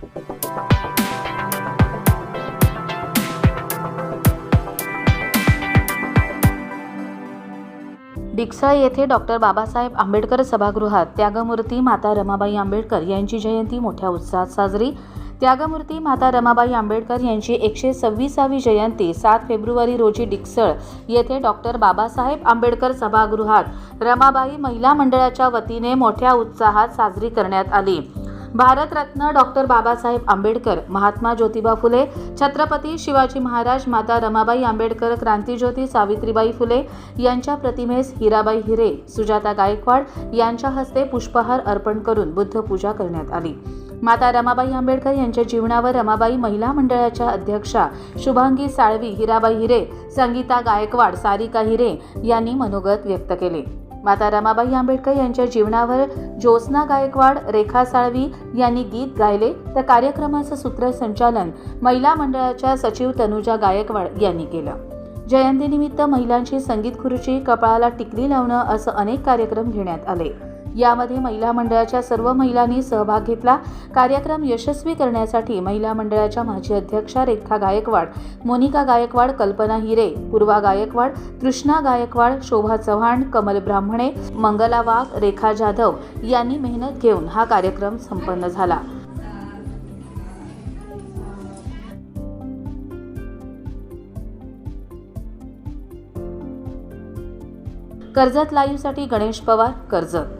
डिक्सा येथे डॉक्टर बाबासाहेब आंबेडकर सभागृहात त्यागमूर्ती माता रमाबाई आंबेडकर यांची जयंती मोठ्या उत्साहात साजरी. त्यागमूर्ती माता रमाबाई आंबेडकर यांची एकशे सव्वीसावी जयंती सात फेब्रुवारी रोजी डिक्सळ येथे डॉक्टर बाबासाहेब आंबेडकर सभागृहात रमाबाई महिला मंडळाच्या वतीने मोठ्या उत्साहात साजरी करण्यात आली. भारतरत्न डॉक्टर बाबासाहेब आंबेडकर महात्मा ज्योतिबा फुले छत्रपती शिवाजी महाराज माता रमाबाई आंबेडकर क्रांतीज्योती सावित्रीबाई फुले यांच्या प्रतिमेस हिराबाई हिरे सुजाता गायकवाड यांच्या हस्ते पुष्पहार अर्पण करून बुद्धपूजा करण्यात आली. माता रमाबाई आंबेडकर यांच्या जीवनावर रमाबाई महिला मंडळाच्या अध्यक्षा शुभांगी साळवी हिराबाई हिरे संगीता गायकवाड सारिका हिरे यांनी मनोगत व्यक्त केले. माता रमाबाई आंबेडकर यांच्या जीवनावर ज्योत्स्ना गायकवाड रेखा साळवी यांनी गीत गायले. तर कार्यक्रमाचं सूत्रसंचालन महिला मंडळाच्या सचिव तनुजा गायकवाड यांनी केलं. जयंतीनिमित्त महिलांची संगीत खुर्ची कपाळाला टिकली लावणं असं अनेक कार्यक्रम घेण्यात आले. यामध्ये महिला मंडळाच्या सर्व महिलांनी सहभाग घेतला. कार्यक्रम यशस्वी करण्यासाठी महिला मंडळाच्या माजी अध्यक्षा रेखा गायकवाड मोनिका गायकवाड कल्पना हिरे पूर्वा गायकवाड कृष्णा गायकवाड शोभा चव्हाण कमल ब्राह्मणे मंगला वाघ रेखा जाधव यांनी मेहनत घेऊन हा कार्यक्रम संपन्न झाला. कर्जत लाईव्हसाठी गणेश पवार कर्जत